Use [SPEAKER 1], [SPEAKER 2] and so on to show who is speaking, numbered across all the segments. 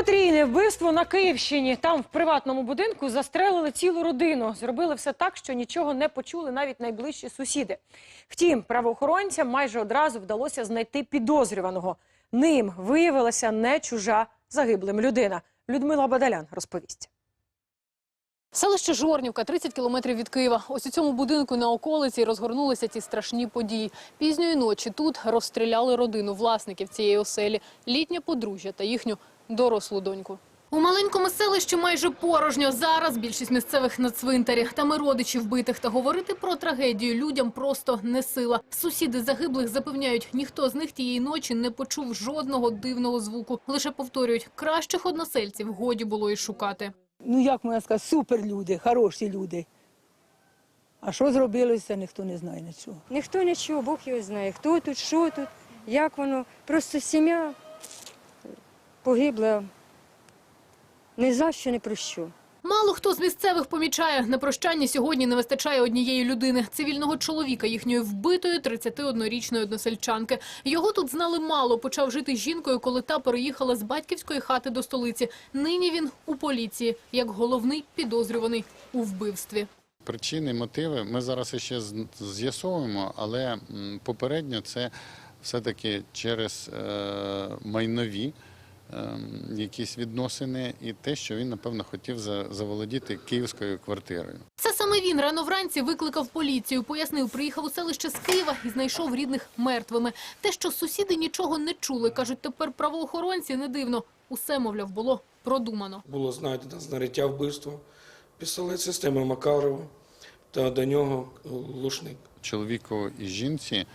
[SPEAKER 1] Потрійне вбивство на Київщині. Там в приватному будинку застрелили цілу родину. Зробили все так, що нічого не почули навіть найближчі сусіди. Втім, правоохоронцям майже одразу вдалося знайти підозрюваного. Ним виявилася не чужа загиблим людина. Людмила Бадалян розповість.
[SPEAKER 2] Селище Жорнівка, 30 кілометрів від Києва. Ось у цьому будинку на околиці розгорнулися ці страшні події. Пізньої ночі тут розстріляли родину власників цієї оселі, літнє подружжя та їхню дорослу доньку. У маленькому селищі майже порожньо. Зараз більшість місцевих на цвинтарі. Там і родичі вбитих. Та говорити про трагедію людям просто не сила. Сусіди загиблих запевняють, ніхто з них тієї ночі не почув жодного дивного звуку. Лише повторюють, кращих односельців годі було і шукати.
[SPEAKER 3] ну як можна сказати, суперлюди, хороші люди. А що зробилося, ніхто не знає нічого.
[SPEAKER 4] Ніхто нічого, Бог його знає. Хто тут, що тут, як воно. Просто сім'я погибла ні за що, ні про що.
[SPEAKER 2] Мало хто з місцевих помічає, на прощання сьогодні не вистачає однієї людини – цивільного чоловіка їхньої вбитої 31-річної односельчанки. Його тут знали мало, почав жити з жінкою, коли та переїхала з батьківської хати до столиці. Нині він у поліції, як головний підозрюваний у вбивстві.
[SPEAKER 5] Причини, мотиви ми зараз ще з'ясовуємо, але попередньо це все-таки через е, майнові якісь відносини і те, що він, напевно, хотів за- заволодіти київською квартирою.
[SPEAKER 2] Це саме він рано вранці викликав поліцію. Пояснив, приїхав у селище з Києва і знайшов рідних мертвими. Те, що сусіди нічого не чули, кажуть тепер правоохоронці, не дивно. Усе, мовляв, було продумано.
[SPEAKER 6] Було знайдено знаряддя вбивства, пістолет системи Макарова та до нього лушник.
[SPEAKER 5] Чоловіку і жінці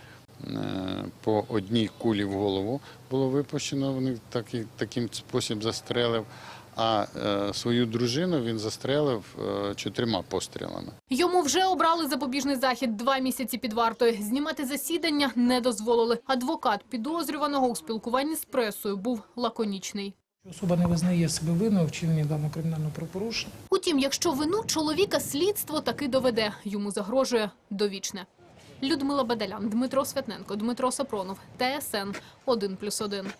[SPEAKER 5] по одній кулі в голову було випущено, вони такий, таким спосіб застрелив, а е, свою дружину він застрелив е, чотирма пострілами.
[SPEAKER 2] Йому вже обрали запобіжний захід два місяці під вартою. Знімати засідання не дозволили. Адвокат підозрюваного у спілкуванні з пресою був лаконічний.
[SPEAKER 7] Особа не визнає себе винною в вчиненні даного кримінального правопорушення.
[SPEAKER 2] Утім, якщо вину чоловіка слідство таки доведе, йому загрожує довічне. Людмила Бадалян, Дмитро Святненко, Дмитро Сапронов, ТСН 1+,1.